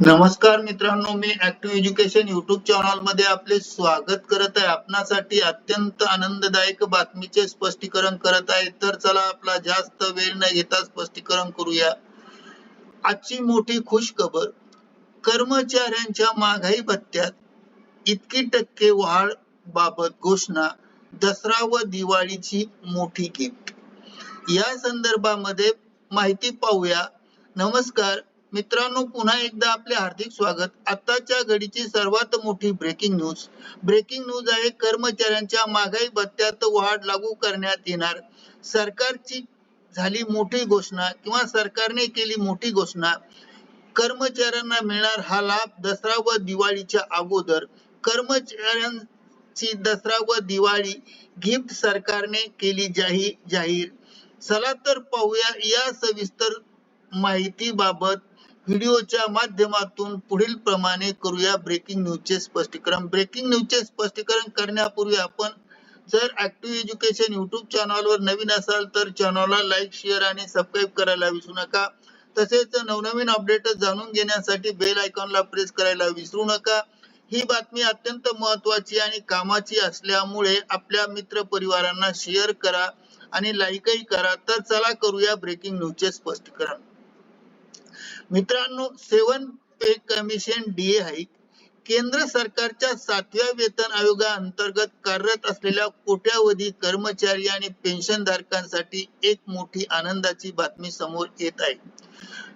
नमस्कार मित्रांनो मी ऍक्टिव्ह एज्युकेशन युट्यूब चॅनलमध्ये आपले स्वागत करत आहे. आपणासाठी अत्यंत आनंददायक बातमीचे स्पष्टीकरण करत आहे. तर चला आपला जास्त वेळ न घेता स्पष्टीकरण करूया. आजची मोठी खुश खबर कर्मचाऱ्यांच्या महागाई भत्त्यात इतकी टक्के वाढ बाबत घोषणा दसरा व दिवाळीची मोठी गिफ्ट या संदर्भामध्ये माहिती पाहूया. नमस्कार मित्रांनो पुन्हा एकदा आपले हार्दिक स्वागत. आताच्या घडीची सर्वात मोठी ब्रेकिंग न्यूज ब्रेकिंग न्यूज आहे कर्मचाऱ्यांच्या महागाई भत्त्यात वाढ लागू करण्यात येणार. सरकारची झाली मोठी घोषणा किंवा सरकारने केली मोठी घोषणा. कर्मचाऱ्यांना मिळणार हा लाभ दसरा व दिवाळीच्या अगोदर. कर्मचाऱ्यांची दसरा व दिवाळी गिफ्ट सरकारने केली जाहीर जाहीर. चला तर पाहूया या सविस्तर माहिती बाबत व्हिडिओच्या माध्यमातून पुढील प्रमाणे करूया ब्रेकिंग न्यूजचे स्पष्टीकरण. ब्रेकिंग न्यूजचे स्पष्टीकरण करण्यापूर्वी आपण जर ऍक्टिव्ह एज्युकेशन युट्यूब चॅनलवर नवीन असाल तर चॅनलला लाईक शेअर आणि सबस्क्राईब करायला विसरू नका. तसेच नवनवीन अपडेट जाणून घेण्यासाठी बेल आयकॉनला प्रेस करायला विसरू नका. ही बातमी अत्यंत महत्वाची आणि कामाची असल्यामुळे आपल्या मित्र परिवारांना शेअर करा आणि लाईकही करा. तर चला करूया ब्रेकिंग न्यूजचे स्पष्टीकरण. मित्रांनो seven pay commission DA hike केंद्र सरकारच्या सातव्या वेतन आयोगाअंतर्गत कार्यरत असलेल्या कोट्यावधी कर्मचारी आणि पेन्शन धारकांसाठी एक मोठी आनंदाची बातमी समोर येत आहे.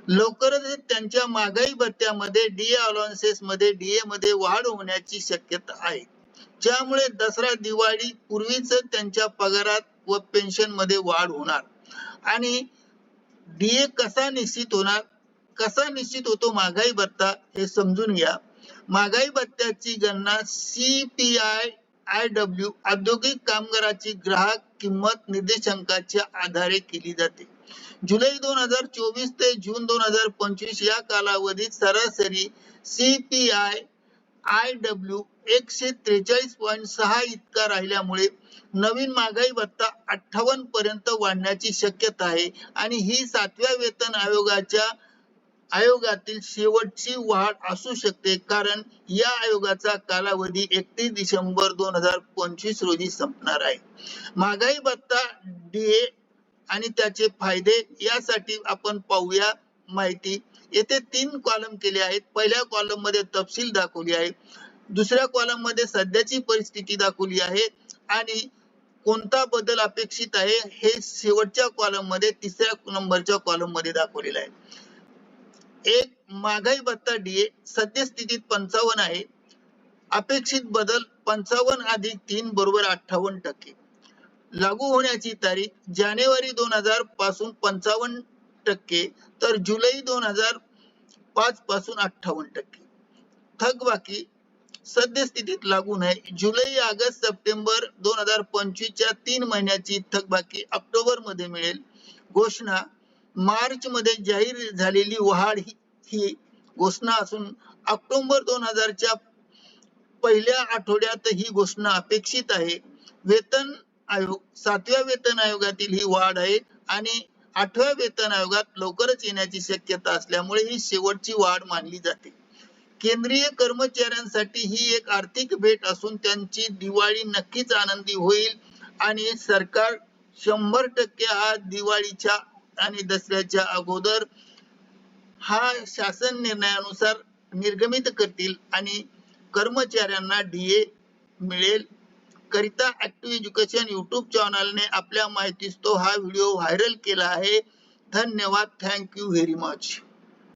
लवकरच त्यांच्या महागाई भत्त्यामध्ये डीए अलाउन्सेस मध्ये डीए मध्ये वाढ होण्याची शक्यता आहे. ज्यामुळे दसरा दिवाळी पूर्वीच त्यांच्या पगारात व पेन्शनमध्ये वाढ होणार. आणि डीए कसा निश्चित होणार? कसा निश्चित होतो महागाई भत्ता हे समजून घ्या. महागाई भत्त्याची गणना C P I I W औद्योगिक कामगाराची ग्राहक किंमत निर्देशांकाच्या आधारे केली जाते. जुलै दोन हजार चोवीस ते जून दोन हजार पंचवीस या कालावधीत सरासरी C P I I W एकशे त्रेचाळीस पॉईंट सहा इतका राहिल्यामुळे नवीन महागाई भत्ता अठ्ठावन्न पर्यंत वाढण्याची शक्यता आहे. आणि ही सातव्या वेतन आयोगाच्या आयोगातील शेवटची वाढ असू शकते कारण या आयोगाचा कालावधी एकतीस डिसेंबर दोन हजार पंचवीस रोजी संपणार आहे. महागाई भत्ता डीए आणि त्याचे फायदे यासाठी आपण पाहूया माहिती. येथे तीन कॉलम केले आहेत. पहिल्या कॉलममध्ये तपशील दाखवली आहे. दुसऱ्या कॉलममध्ये सध्याची परिस्थिती दाखवली आहे आणि कोणता बदल अपेक्षित आहे हे शेवटच्या कॉलममध्ये तिसऱ्या नंबरच्या कॉलममध्ये दाखवलेलं आहे. एक महागाई भत्ता डीए सद्यस्थितीत पंचावन्न आहे. अपेक्षित बदल पंचावन्न अधिक तीन बरोबर अठ्ठावन्न टक्के. लागू होण्याची तारीख जानेवारी दोन हजारपासून पंचावन्न टक्के तर जुलै दोन हजार पाच पासून अठ्ठावन्न टक्के. थकबाकी सद्यस्थितीत लागू नाही जुलै ऑगस्ट सप्टेंबर दोन हजार पंचवीस च्या तीन महिन्याची थकबाकी ऑक्टोबरमध्ये मिळेल. घोषणा मार्च मध्ये जाहीर झालेली वाढ ही, घोषणा असून ऑक्टोबर दोन हजारच्या पहिल्या आठवड्यात ही घोषणा अपेक्षित आहे. वेतन आयोग सातव्या वेतन आयोगातील ही वाढ आहे आणि आठव्या वेतन आयोगात लवकरच येण्याची शक्यता असल्यामुळे ही शेवटची वाढ मानली जाते. केंद्रीय कर्मचाऱ्यांसाठी ही एक आर्थिक भेट असून त्यांची दिवाळी नक्कीच आनंदी होईल आणि सरकार शंभर टक्के हा दिवाळीच्या आणि दसऱ्याच्या अगोदर हा शासन निर्णयानुसार निर्गमित करतील आणि कर्मचाऱ्यांना डीए मिळेल. करिता ऍक्टिव्ह एज्युकेशन युट्यूब चॅनलने आपल्या माहितीस तो हा व्हिडिओ व्हायरल केला आहे. धन्यवाद. Thank you very much